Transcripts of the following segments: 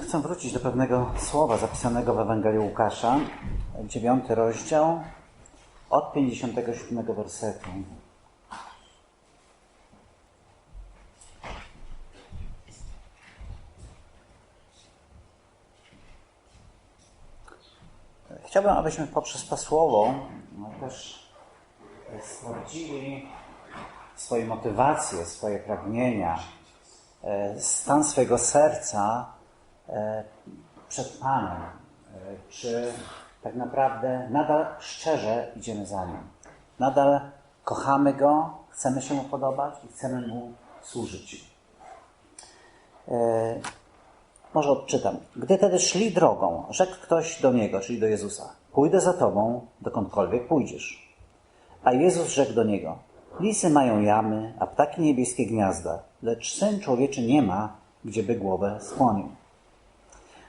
Chcę wrócić do pewnego słowa zapisanego w Ewangelii Łukasza, dziewiąty rozdział, od 57 wersetu. Chciałbym, abyśmy poprzez to słowo no, też sprawdzili swoje motywacje, swoje pragnienia, e, stan swojego serca przed Panem. E, czy tak naprawdę nadal szczerze idziemy za Nim? Nadal kochamy Go, chcemy się Mu podobać i chcemy Mu służyć. Może odczytam. Gdy tedy szli drogą, rzekł ktoś do Niego, czyli do Jezusa, pójdę za Tobą, dokądkolwiek pójdziesz. A Jezus rzekł do Niego, lisy mają jamy, a ptaki niebieskie gniazda, lecz Syn Człowieczy nie ma, gdzieby głowę skłonił.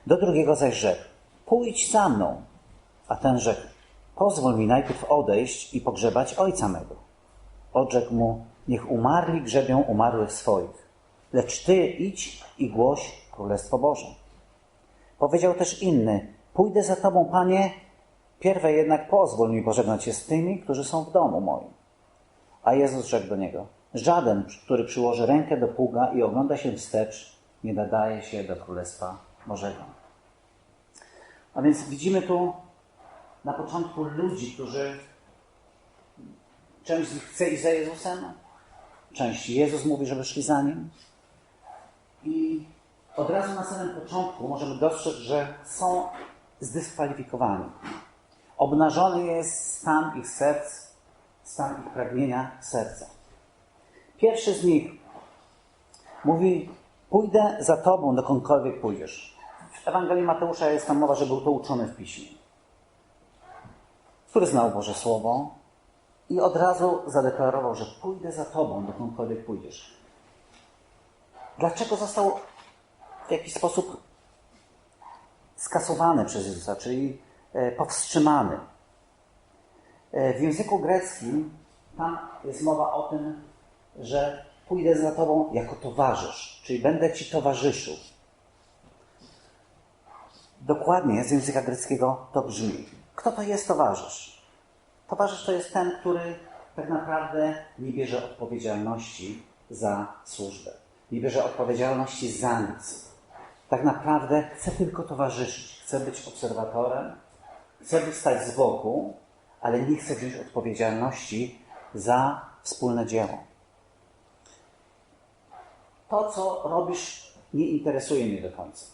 Do drugiego zaś rzekł, pójdź za mną. A ten rzekł, pozwól mi najpierw odejść i pogrzebać ojca mego. Odrzekł mu, niech umarli grzebią umarłych swoich, lecz ty idź i głoś Królestwo Boże. Powiedział też inny, pójdę za tobą, panie, pierwej jednak pozwól mi pożegnać się z tymi, którzy są w domu moim. A Jezus rzekł do niego, żaden, który przyłoży rękę do pługa i ogląda się wstecz, nie nadaje się do Królestwa Bożego. A więc widzimy tu na początku ludzi, którzy część z nich chce iść za Jezusem, część Jezus mówi, żeby szli za Nim. I od razu na samym początku możemy dostrzec, że są zdyskwalifikowani. Obnażony jest stan ich serc, stan ich pragnienia serca. Pierwszy z nich mówi: Pójdę za tobą, dokądkolwiek pójdziesz. W Ewangelii Mateusza jest tam mowa, że był to uczony w piśmie, który znał Boże Słowo i od razu zadeklarował, że pójdę za tobą, dokądkolwiek pójdziesz. Dlaczego został w jakiś sposób skasowany przez Jezusa, czyli e, powstrzymany. E, w języku greckim tam jest mowa o tym, że pójdę za Tobą jako towarzysz, czyli będę Ci towarzyszył. Dokładnie z języka greckiego to brzmi. Kto to jest towarzysz? Towarzysz to jest ten, który tak naprawdę nie bierze odpowiedzialności za służbę, nie bierze odpowiedzialności za nic tak naprawdę chcę tylko towarzyszyć, chcę być obserwatorem, chcę stać z boku, ale nie chcę wziąć odpowiedzialności za wspólne dzieło. To, co robisz, nie interesuje mnie do końca.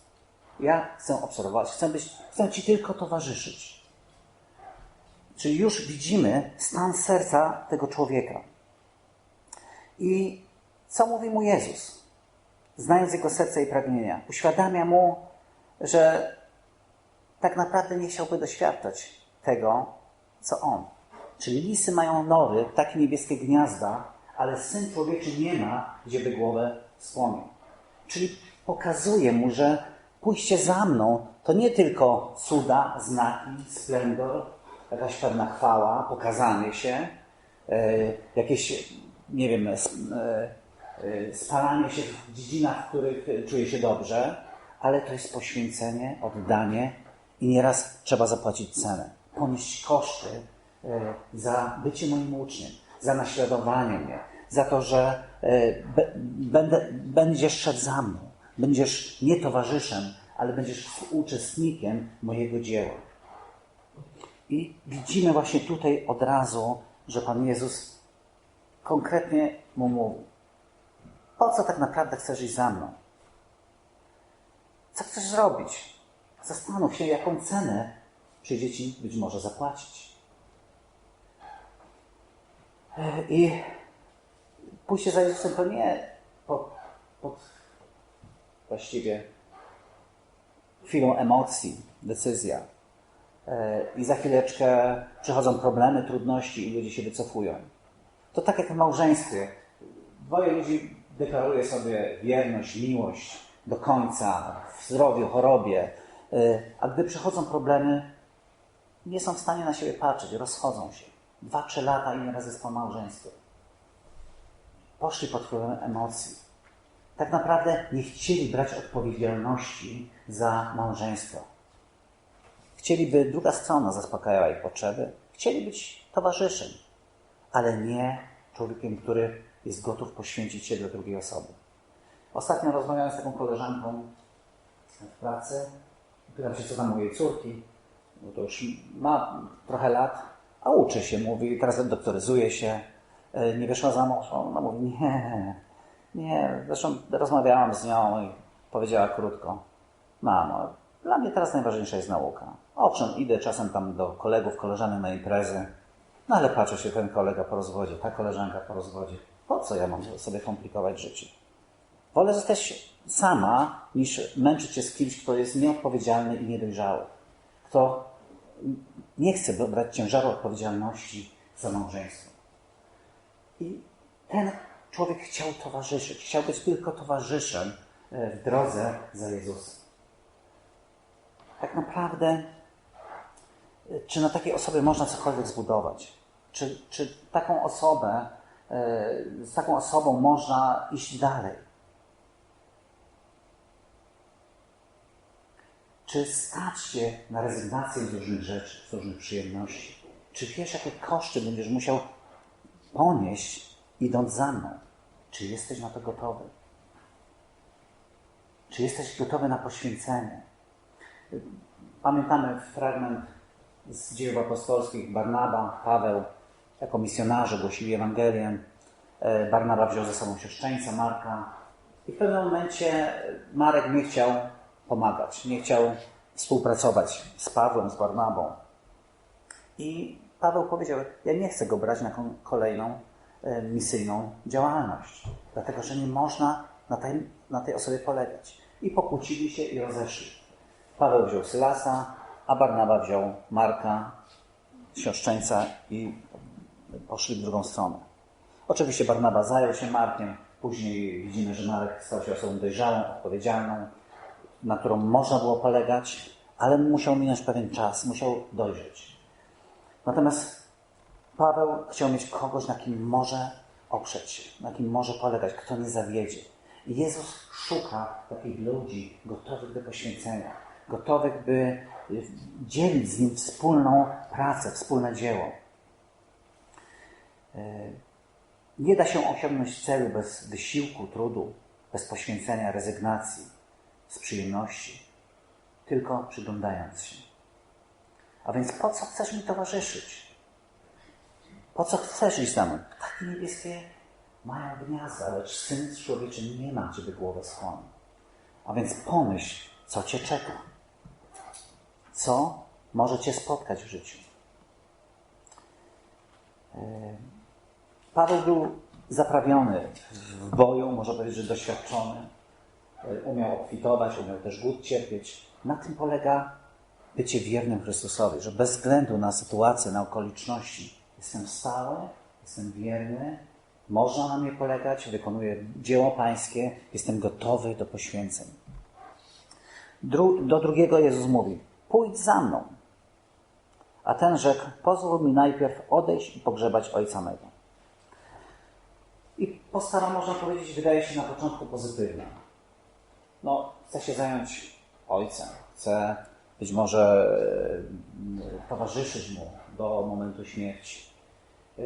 Ja chcę obserwować, chcę, być, chcę Ci tylko towarzyszyć. Czyli już widzimy stan serca tego człowieka. I co mówi mu Jezus? znając jego serce i pragnienia. Uświadamia mu, że tak naprawdę nie chciałby doświadczać tego, co on. Czyli lisy mają nory, takie niebieskie gniazda, ale syn człowieczy nie ma, gdzie by głowę skłonił. Czyli pokazuje mu, że pójście za mną to nie tylko cuda, znaki, splendor, jakaś pewna chwała, pokazanie się, e, jakieś, nie wiem, e, spalanie się w dziedzinach, w których czuję się dobrze, ale to jest poświęcenie, oddanie i nieraz trzeba zapłacić cenę, ponieść koszty y, za bycie moim uczniem, za naśladowanie mnie, za to, że y, będę, będziesz szedł za mną, będziesz nie towarzyszem, ale będziesz uczestnikiem mojego dzieła. I widzimy właśnie tutaj od razu, że Pan Jezus konkretnie mu mówi: po co tak naprawdę chcesz iść za mną? Co chcesz zrobić? Zastanów się, jaką cenę przyjdzie ci być może zapłacić. E, I pójście za Jezusem to nie pod, pod właściwie chwilą emocji, decyzja. E, I za chwileczkę przychodzą problemy, trudności i ludzie się wycofują. To tak jak w małżeństwie. Dwoje ludzi deklaruje sobie wierność, miłość do końca, w zdrowiu, chorobie, y, a gdy przychodzą problemy, nie są w stanie na siebie patrzeć, rozchodzą się. Dwa, trzy lata i nieraz jest po małżeństwie. Poszli pod wpływem emocji. tak naprawdę nie chcieli brać odpowiedzialności za małżeństwo. Chcieliby, druga strona zaspokajała ich potrzeby, chcieli być towarzyszem, ale nie człowiekiem, który jest gotów poświęcić się dla drugiej osoby. Ostatnio rozmawiałem z taką koleżanką w pracy, pytam się, co tam u jej córki, bo to już ma trochę lat, a uczy się, mówi, teraz doktoryzuje się, nie wyszła za mąż. Ona mówi, nie, nie, zresztą rozmawiałam z nią i powiedziała krótko, mamo, dla mnie teraz najważniejsza jest nauka. Owszem, idę czasem tam do kolegów, koleżanek na imprezy, no ale patrzę się ten kolega po rozwodzie, ta koleżanka po rozwodzie. Po co ja mam sobie komplikować życie? Wolę zostać sama, niż męczyć się z kimś, kto jest nieodpowiedzialny i niedojrzały. Kto nie chce brać ciężaru odpowiedzialności za małżeństwo. I ten człowiek chciał towarzyszyć, chciał być tylko towarzyszem e, w drodze za Jezusem. Tak naprawdę, e, czy na takiej osobie można cokolwiek zbudować? Czy, czy taką osobę, e, z taką osobą można iść dalej? Czy stać się na rezygnację z różnych rzeczy, z różnych przyjemności? Czy wiesz, jakie koszty będziesz musiał ponieść, idąc za mną? Czy jesteś na to gotowy? Czy jesteś gotowy na poświęcenie? Pamiętamy fragment z dzieł apostolskich Barnaba, Paweł, jako misjonarze głosili Ewangelię. E, Barnaba wziął ze sobą siostrzeńca Marka i w pewnym momencie Marek nie chciał pomagać, nie chciał współpracować z Pawłem, z Barnabą. I Paweł powiedział, ja nie chcę go brać na kolejną e, misyjną działalność, dlatego że nie można na tej, na tej osobie polegać. I pokłócili się i rozeszli. Paweł wziął Sylasa, a Barnaba wziął Marka, siostrzeńca i poszli w drugą stronę. Oczywiście Barnaba zajął się Markiem, później widzimy, że Marek stał się osobą dojrzałą, odpowiedzialną, na którą można było polegać, ale musiał minąć pewien czas, musiał dojrzeć. Natomiast Paweł chciał mieć kogoś, na kim może oprzeć się, na kim może polegać, kto nie zawiedzie. I Jezus szuka takich ludzi gotowych do poświęcenia, gotowych, by dzielić z Nim wspólną pracę, wspólne dzieło. E, nie da się osiągnąć celu bez wysiłku, trudu, bez poświęcenia, rezygnacji, z przyjemności, tylko przyglądając się. A więc po co chcesz mi towarzyszyć? Po co chcesz iść za mną? Takie niebieskie mają gniazda, lecz Syn Człowieczy nie ma gdzie by głowę schłonił. A więc pomyśl, co Cię czeka. Co może Cię spotkać w życiu. E, Paweł był zaprawiony w boju, można powiedzieć, że doświadczony. E, umiał obfitować, umiał też głód cierpieć. Na tym polega bycie wiernym Chrystusowi, że bez względu na sytuację, na okoliczności, jestem stały, jestem wierny, można na mnie polegać, wykonuję dzieło Pańskie, jestem gotowy do poświęceń. Dru do drugiego Jezus mówi: Pójdź za mną. A ten rzekł: Pozwól mi najpierw odejść i pogrzebać ojca mego. I postawa, można powiedzieć, wydaje się na początku pozytywna. No, chce się zająć ojcem, chce być może e, towarzyszyć mu do momentu śmierci. E,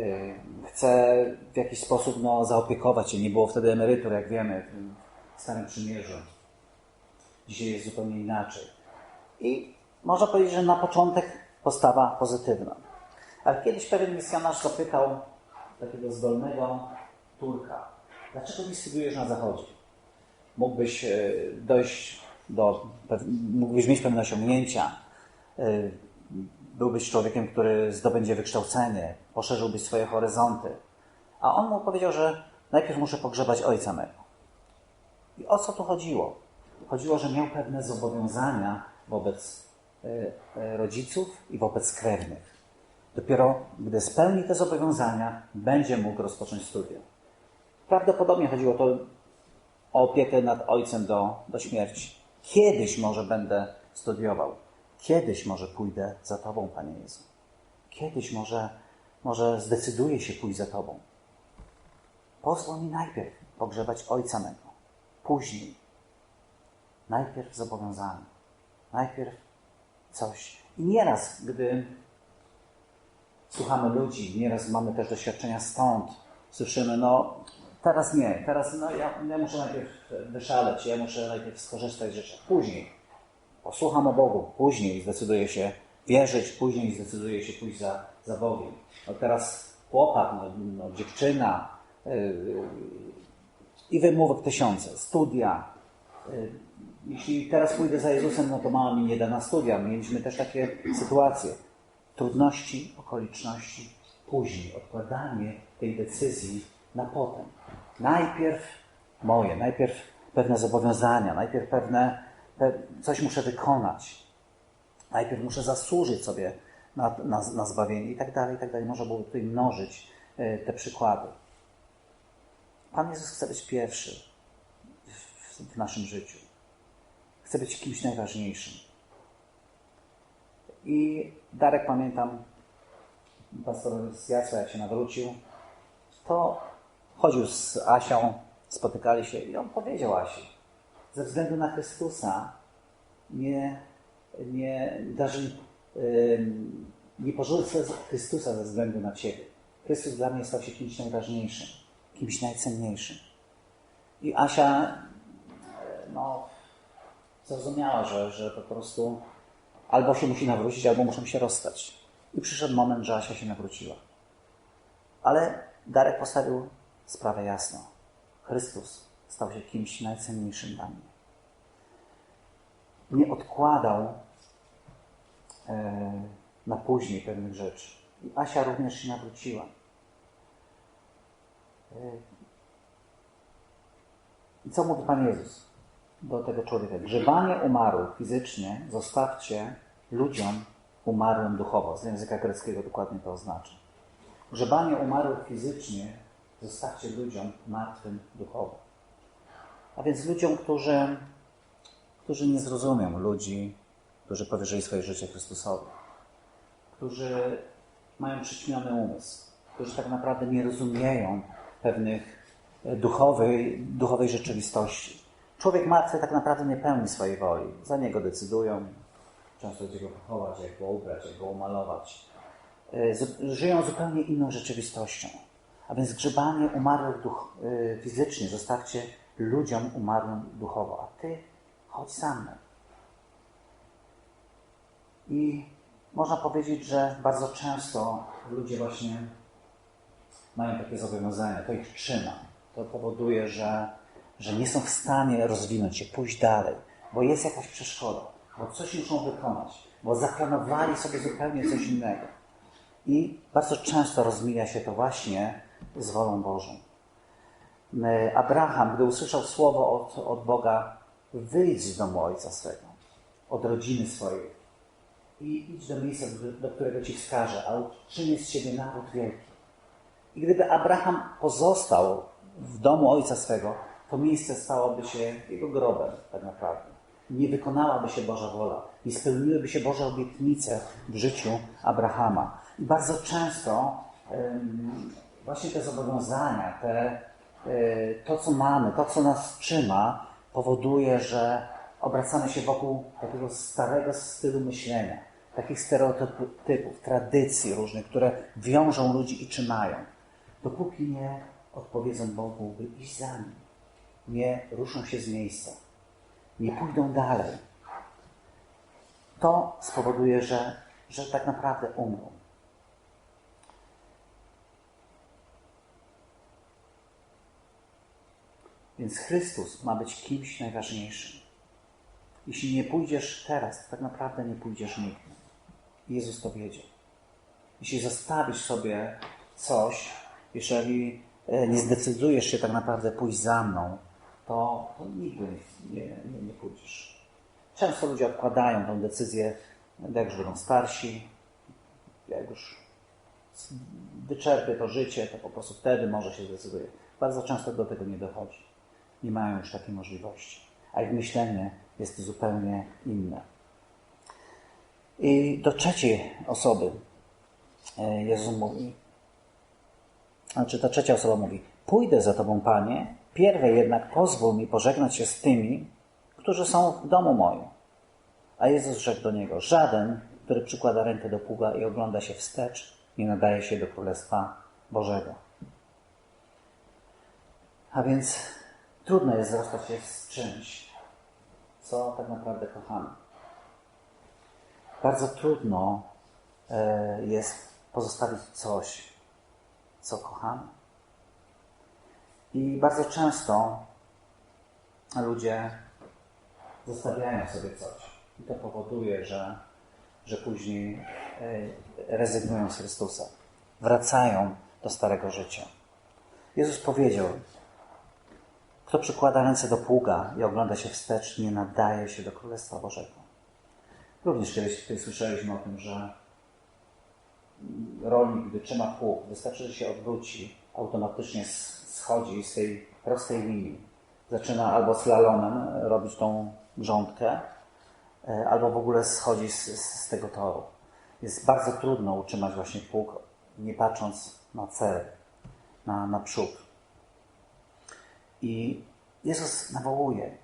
chce w jakiś sposób no, zaopiekować się. Nie było wtedy emerytur, jak wiemy, w Starym Przymierzu. Dzisiaj jest zupełnie inaczej. I można powiedzieć, że na początek postawa pozytywna. Ale kiedyś pewien misjonarz zapytał takiego zdolnego Turka, dlaczego nie studiujesz na Zachodzie? Mógłbyś e, dojść do, mógłbyś mieć pewne osiągnięcia, e, byłbyś człowiekiem, który zdobędzie wykształcenie, poszerzyłbyś swoje horyzonty. A on mu powiedział, że najpierw muszę pogrzebać ojca mego. I o co tu chodziło? Chodziło, że miał pewne zobowiązania wobec e, rodziców i wobec krewnych. Dopiero gdy spełni te zobowiązania, będzie mógł rozpocząć studia. Prawdopodobnie chodziło to o opiekę nad ojcem do, do śmierci. Kiedyś może będę studiował. Kiedyś może pójdę za Tobą, Panie Jezu. Kiedyś może, może zdecyduję się pójść za Tobą. Pozwól mi najpierw pogrzebać ojca mego. później. Najpierw zobowiązanie. Najpierw coś. I nieraz, gdy słuchamy ludzi, nieraz mamy też doświadczenia stąd, słyszymy, no teraz nie, teraz no, ja, ja muszę najpierw wyszaleć, ja muszę najpierw skorzystać z rzeczy. Później posłucham o Bogu, później zdecyduję się wierzyć, później zdecyduję się pójść za, za Bogiem. No teraz chłopak, no, no dziewczyna yy, i wymówek tysiące, studia. Yy, jeśli teraz pójdę za Jezusem, no to mama mi nie da na studia. Mieliśmy też takie sytuacje. Trudności, okoliczności, później odkładanie tej decyzji na potem. Najpierw moje, najpierw pewne zobowiązania, najpierw pewne, coś muszę wykonać. Najpierw muszę zasłużyć sobie na, na, na zbawienie i tak dalej, i tak dalej. Można byłoby tutaj mnożyć e, te przykłady. Pan Jezus chce być pierwszy w, w naszym życiu. Chce być kimś najważniejszym. I Darek, pamiętam, pastor z Jacka, jak się nawrócił, to chodził z Asią, spotykali się i on powiedział Asi, ze względu na Chrystusa nie, nie, darzy, nie porzucę Chrystusa ze względu na Ciebie. Chrystus dla mnie stał się kimś najważniejszym, kimś najcenniejszym. I Asia no, zrozumiała, że, że po prostu albo się musi nawrócić, albo muszą się rozstać. I przyszedł moment, że Asia się nawróciła. Ale Darek postawił sprawę jasno. Chrystus stał się kimś najcenniejszym dla mnie. Nie odkładał e, na później pewnych rzeczy. I Asia również się nawróciła. E, I co mówi Pan Jezus do tego człowieka? Grzebanie umarłych fizycznie zostawcie ludziom umarłym duchowo. Z języka greckiego dokładnie to oznacza. Grzebanie umarłych fizycznie zostawcie ludziom martwym duchowo. A więc ludziom, którzy, którzy nie zrozumią ludzi, którzy powierzyli swoje życie Chrystusowi, którzy mają przyćmiony umysł, którzy tak naprawdę nie rozumieją pewnych e, duchowej, duchowej rzeczywistości. Człowiek martwy tak naprawdę nie pełni swojej woli. Za niego decydują, często gdzie go pochować, jak go ubrać, jak go umalować. E, żyją zupełnie inną rzeczywistością. A więc grzebanie umarłych duch, e, fizycznie zostawcie ludziom umarłym duchowo, a ty chodź mną. I można powiedzieć, że bardzo często ludzie właśnie mają takie zobowiązania, to ich trzyma. To powoduje, że, że nie są w stanie rozwinąć się, pójść dalej, bo jest jakaś przeszkoda, bo coś muszą wykonać, bo zaplanowali sobie zupełnie coś innego. I bardzo często rozmija się to właśnie z wolą Bożą. Abraham, gdy usłyszał słowo od, od Boga, wyjdź z domu ojca swego, od rodziny swojej i idź do miejsca, do którego ci wskażę, a uczynię z ciebie naród wielki. I gdyby Abraham pozostał w domu ojca swego, to miejsce stałoby się jego grobem, tak naprawdę. Nie wykonałaby się Boża wola, nie spełniłyby się Boże obietnice w życiu Abrahama. I bardzo często właśnie te zobowiązania, te, y, to co mamy, to co nas trzyma, powoduje, że obracamy się wokół takiego starego stylu myślenia, takich stereotypów, tradycji różnych, które wiążą ludzi i trzymają. Dopóki nie odpowiedzą Bogu, by iść za nim, nie ruszą się z miejsca, nie pójdą dalej, to spowoduje, że, że tak naprawdę umrą. Więc Chrystus ma być kimś najważniejszym. Jeśli nie pójdziesz teraz, to tak naprawdę nie pójdziesz nigdy. Jezus to wiedział. Jeśli zostawisz sobie coś, jeżeli e, nie zdecydujesz się tak naprawdę pójść za mną, to, to nigdy nie, nie, nie pójdziesz. Często ludzie odkładają tę decyzję, jak już będą starsi, jak już wyczerpie to życie, to po prostu wtedy może się zdecyduje. Bardzo często do tego nie dochodzi nie mają już takiej możliwości, a ich myślenie jest zupełnie inne. I do trzeciej osoby e, Jezus mówi, znaczy ta trzecia osoba mówi, pójdę za Tobą, Panie, Pierwej jednak pozwól mi pożegnać się z tymi, którzy są w domu moim. A Jezus rzekł do niego, żaden, który przykłada rękę do pługa i ogląda się wstecz, nie nadaje się do Królestwa Bożego. A więc trudno jest rozstać się z czymś, co tak naprawdę kochamy. Bardzo trudno e, jest pozostawić coś, co kochamy. I bardzo często ludzie zostawiają sobie coś. I to powoduje, że, że później e, rezygnują z Chrystusa. Wracają do starego życia. Jezus powiedział, kto przykłada ręce do pługa i ogląda się wstecz, nie nadaje się do Królestwa Bożego. Również kiedyś tutaj słyszeliśmy o tym, że rolnik, gdy trzyma pług, wystarczy, że się odwróci, automatycznie schodzi z tej prostej linii. Zaczyna albo slalomem robić tą grządkę, e, albo w ogóle schodzi z, z tego toru. Jest bardzo trudno utrzymać właśnie pług, nie patrząc na cel, na, na przód. I Jezus nawołuje,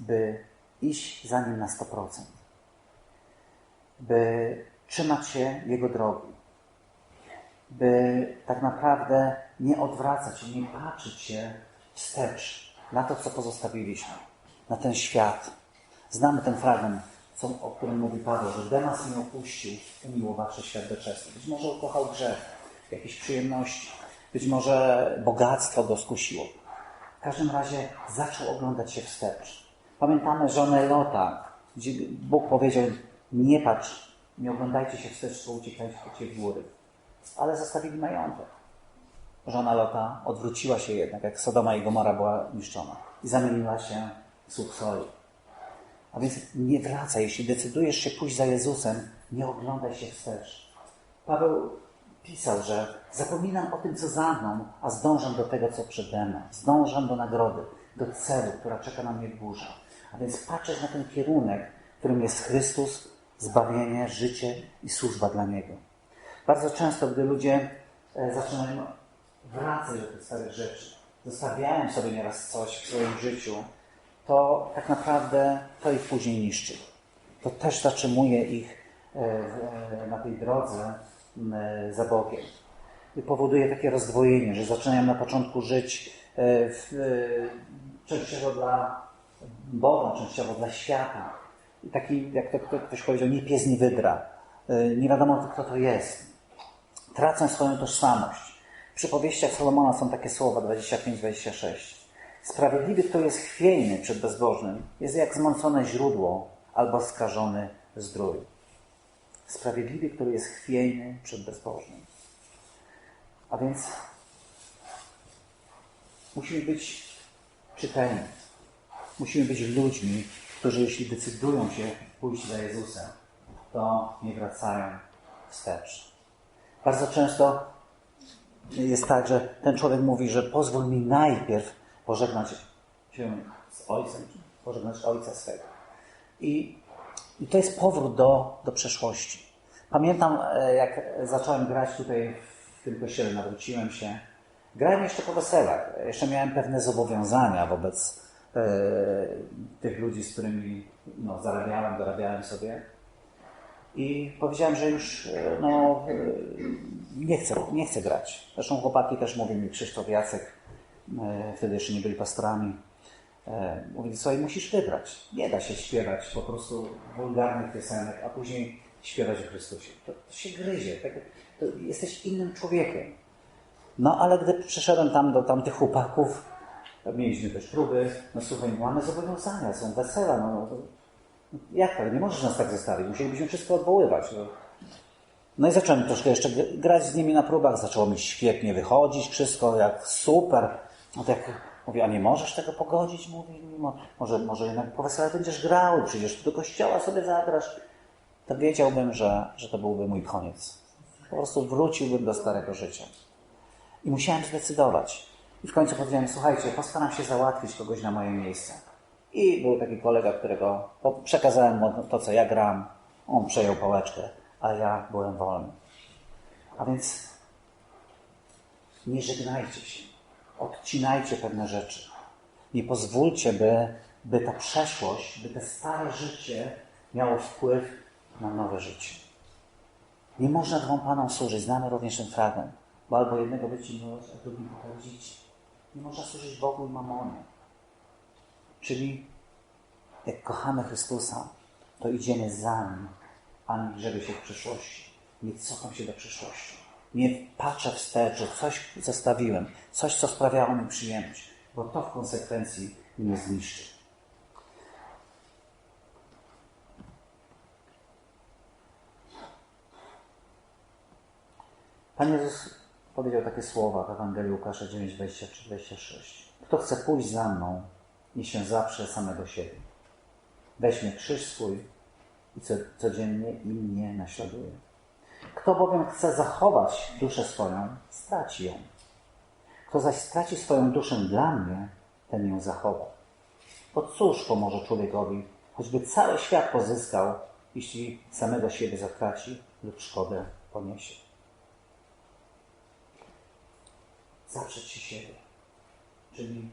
by iść za Nim na 100%, by trzymać się Jego drogi, by tak naprawdę nie odwracać się, nie patrzeć się wstecz na to, co pozostawiliśmy, na ten świat. Znamy ten fragment, co, o którym mówi Paweł, że Demas mnie opuścił, umiłowawszy świat doczesny. Być może ukochał grzech, jakieś przyjemności, być może bogactwo go skusiło. W każdym razie zaczął oglądać się wstecz. Pamiętamy żonę Lota, gdzie Bóg powiedział, nie patrz, nie oglądajcie się wstecz, bo uciekajcie w góry. Ale zostawili majątek. Żona Lota odwróciła się jednak, jak Sodoma i Gomora była niszczona i zamieniła się w słuch soli. A więc nie wracaj, jeśli decydujesz się pójść za Jezusem, nie oglądaj się wstecz. Paweł pisał, że zapominam o tym, co za mną, a zdążam do tego, co przede mną. Zdążam do nagrody, do celu, która czeka na mnie w górze. A więc patrzeć na ten kierunek, którym jest Chrystus, zbawienie, życie i służba dla Niego. Bardzo często, gdy ludzie e, zaczynają wracać do tych starych rzeczy, zostawiają sobie nieraz coś w swoim życiu, to tak naprawdę to ich później niszczy. To też zatrzymuje ich e, e, na tej drodze za Bogiem. I powoduje takie rozdwojenie, że zaczynają na początku żyć w, częściowo dla Boga, częściowo dla świata, i taki, jak to ktoś powiedział, nie pies, nie wydra. Nie wiadomo, kto to jest. Tracą swoją tożsamość. W przypowieściach Salomona są takie słowa 25-26. Sprawiedliwy, kto jest chwiejny przed bezbożnym, jest jak zmącone źródło albo skażony zdrój. Sprawiedliwy, który jest chwiejny przed bezbożnym. A więc musimy być czytelni. Musimy być ludźmi, którzy jeśli decydują się pójść za Jezusem, to nie wracają wstecz. Bardzo często jest tak, że ten człowiek mówi, że pozwól mi najpierw pożegnać się z Ojcem, pożegnać Ojca swego. I, i to jest powrót do, do przeszłości. Pamiętam, e, jak zacząłem grać tutaj w tym kościele, nawróciłem się. Grałem jeszcze po weselach. Jeszcze miałem pewne zobowiązania wobec E, tych ludzi, z którymi no, zarabiałem, dorabiałem sobie. I powiedziałem, że już e, no, e, nie, chcę, nie chcę grać. Zresztą chłopaki też mówili mi, Krzysztof Jacek, wtedy jeszcze nie byli pastorami, mówili, słuchaj, musisz wybrać. Nie da się śpiewać po prostu wulgarnych piosenek, a później śpiewać o Chrystusie. To, to się gryzie. Tak, to jesteś innym człowiekiem. No ale gdy przyszedłem tam do tamtych chłopaków, Mieliśmy też próby. No słuchaj, mamy zobowiązania, są wesela. No, no, jak tak? Nie możesz nas tak zostawić. Musielibyśmy wszystko odwoływać. No. no i zacząłem troszkę jeszcze grać z nimi na próbach. Zaczęło mi świetnie wychodzić, wszystko jak super. No tak mówię, a nie możesz tego pogodzić? Mówi, może, może jednak po weselach będziesz grał, przyjdziesz do kościoła, sobie zagrasz. To wiedziałbym, że, że to byłby mój koniec. Po prostu wróciłbym do starego życia. I musiałem zdecydować. I w końcu powiedziałem, słuchajcie, postaram się załatwić kogoś na moje miejsce. I był taki kolega, którego przekazałem mu to, co ja gram. On przejął pałeczkę, a ja byłem wolny. A więc nie żegnajcie się. Odcinajcie pewne rzeczy. Nie pozwólcie, by, by ta przeszłość, by te stare życie miało wpływ na nowe życie. Nie można dwom panom służyć. Znamy również ten fragment. Bo albo jednego będziecie miłość, a drugim pochodzić. Nie można służyć Bogu i mamonie. Czyli jak kochamy Chrystusa, to idziemy za Nim, a nie grzeby się w przyszłości. Nie cofam się do przyszłości. Nie patrzę wstecz, że coś zostawiłem, coś, co sprawiało mi przyjemność, bo to w konsekwencji mnie zniszczy. Pan Jezus powiedział takie słowa w Ewangelii Łukasza 9, 23-26. Kto chce pójść za mną, niech się zaprze samego siebie. Weźmie krzyż swój i co, codziennie i mnie naśladuje. Kto bowiem chce zachować duszę swoją, straci ją. Kto zaś straci swoją duszę dla mnie, ten ją zachowa. Bo cóż pomoże człowiekowi, choćby cały świat pozyskał, jeśli samego siebie zatraci lub szkodę poniesie. Zaprzeć się siebie. Czyli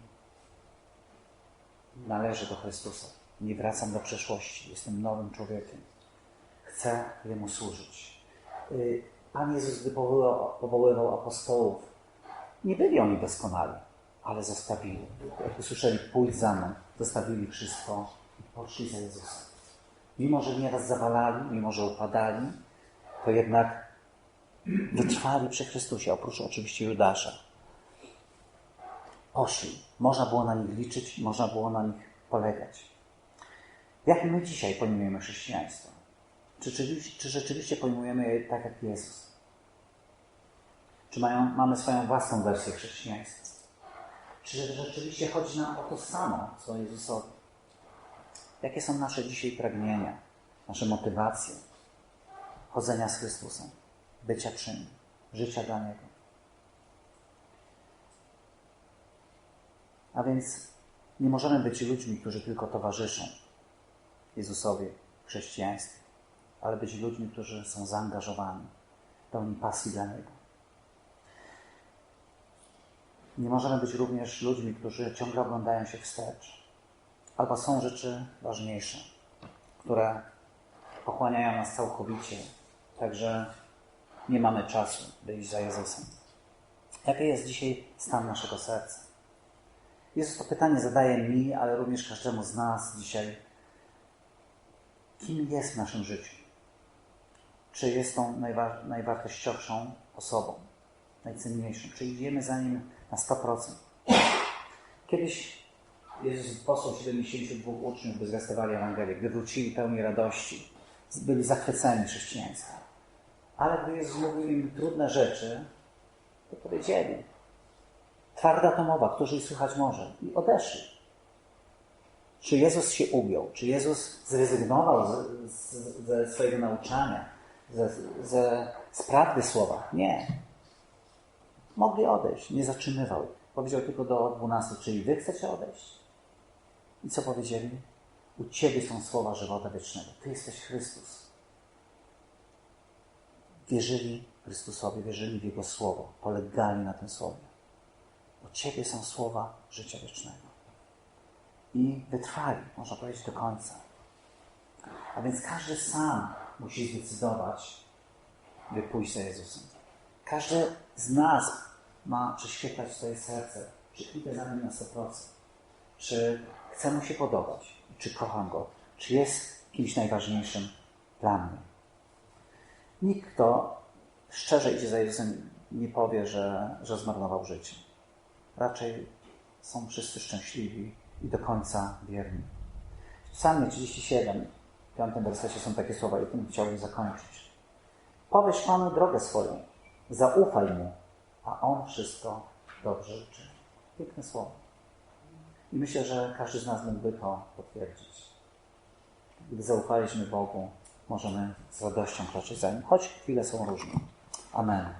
należy do Chrystusa. Nie wracam do przeszłości. Jestem nowym człowiekiem. Chcę Jemu służyć. Y, Pan Jezus, gdy powoływał, powoływał apostołów, nie byli oni doskonali, ale zostawili. Jak usłyszeli, pójdź za mną, zostawili wszystko i poszli za Jezusem. Mimo, że nieraz zawalali, mimo, że upadali, to jednak wytrwali przy Chrystusie, oprócz oczywiście Judasza. Poszli. Można było na nich liczyć, można było na nich polegać. Jak my dzisiaj pojmujemy chrześcijaństwo? Czy, czy, czy rzeczywiście pojmujemy je tak jak Jezus? Czy mają, mamy swoją własną wersję chrześcijaństwa? Czy rzeczywiście chodzi nam o to samo, co Jezusowi? Jakie są nasze dzisiaj pragnienia, nasze motywacje chodzenia z Chrystusem, bycia przy Nim, życia dla Niego? A więc nie możemy być ludźmi, którzy tylko towarzyszą Jezusowi w chrześcijaństwie, ale być ludźmi, którzy są zaangażowani, pełni pasji dla Niego. Nie możemy być również ludźmi, którzy ciągle oglądają się wstecz, albo są rzeczy ważniejsze, które pochłaniają nas całkowicie, także nie mamy czasu, by iść za Jezusem. Jaki jest dzisiaj stan naszego serca? Jezus to pytanie zadaje mi, ale również każdemu z nas dzisiaj. Kim jest w naszym życiu? Czy jest tą najwa najwartościowszą osobą, najcenniejszą? Czy idziemy za Nim na 100%? Kiedyś Jezus posłał 72 uczniów, by zwiastowali Ewangelię. Gdy wrócili pełni radości, byli zachwyceni chrześcijaństwem. Ale gdy Jezus mówił im trudne rzeczy, to powiedzieli, twarda to mowa, którzy ich słychać może. I odeszli. Czy Jezus się ugiął? Czy Jezus zrezygnował ze swojego nauczania, ze, ze, z prawdy słowa? Nie. Mogli odejść, nie zatrzymywał. Powiedział tylko do dwunastu, czyli wy chcecie odejść? I co powiedzieli? U Ciebie są słowa żywota wiecznego. Ty jesteś Chrystus. Wierzyli Chrystusowi, wierzyli w Jego słowo, polegali na tym słowie. U Ciebie są słowa życia wiecznego. I wytrwali, można powiedzieć, do końca. A więc każdy sam musi zdecydować, by pójść za Jezusem. Każdy z nas ma prześwietlać swoje serce, czy idę za nim na 100%, czy chcę mu się podobać, czy kocham go, czy jest kimś najważniejszym dla mnie. Nikt, kto szczerze idzie za Jezusem, nie powie, że, że zmarnował życie. Raczej są wszyscy szczęśliwi i do końca wierni. W psalmie 37, w piątym wersecie są takie słowa i tym chciałbym zakończyć. Powiesz Panu drogę swoją, zaufaj Mu, a On wszystko dobrze życzy. Piękne słowo. I myślę, że każdy z nas mógłby to potwierdzić. Gdy zaufaliśmy Bogu, możemy z radością kroczyć za Nim, choć chwile są różne. Amen.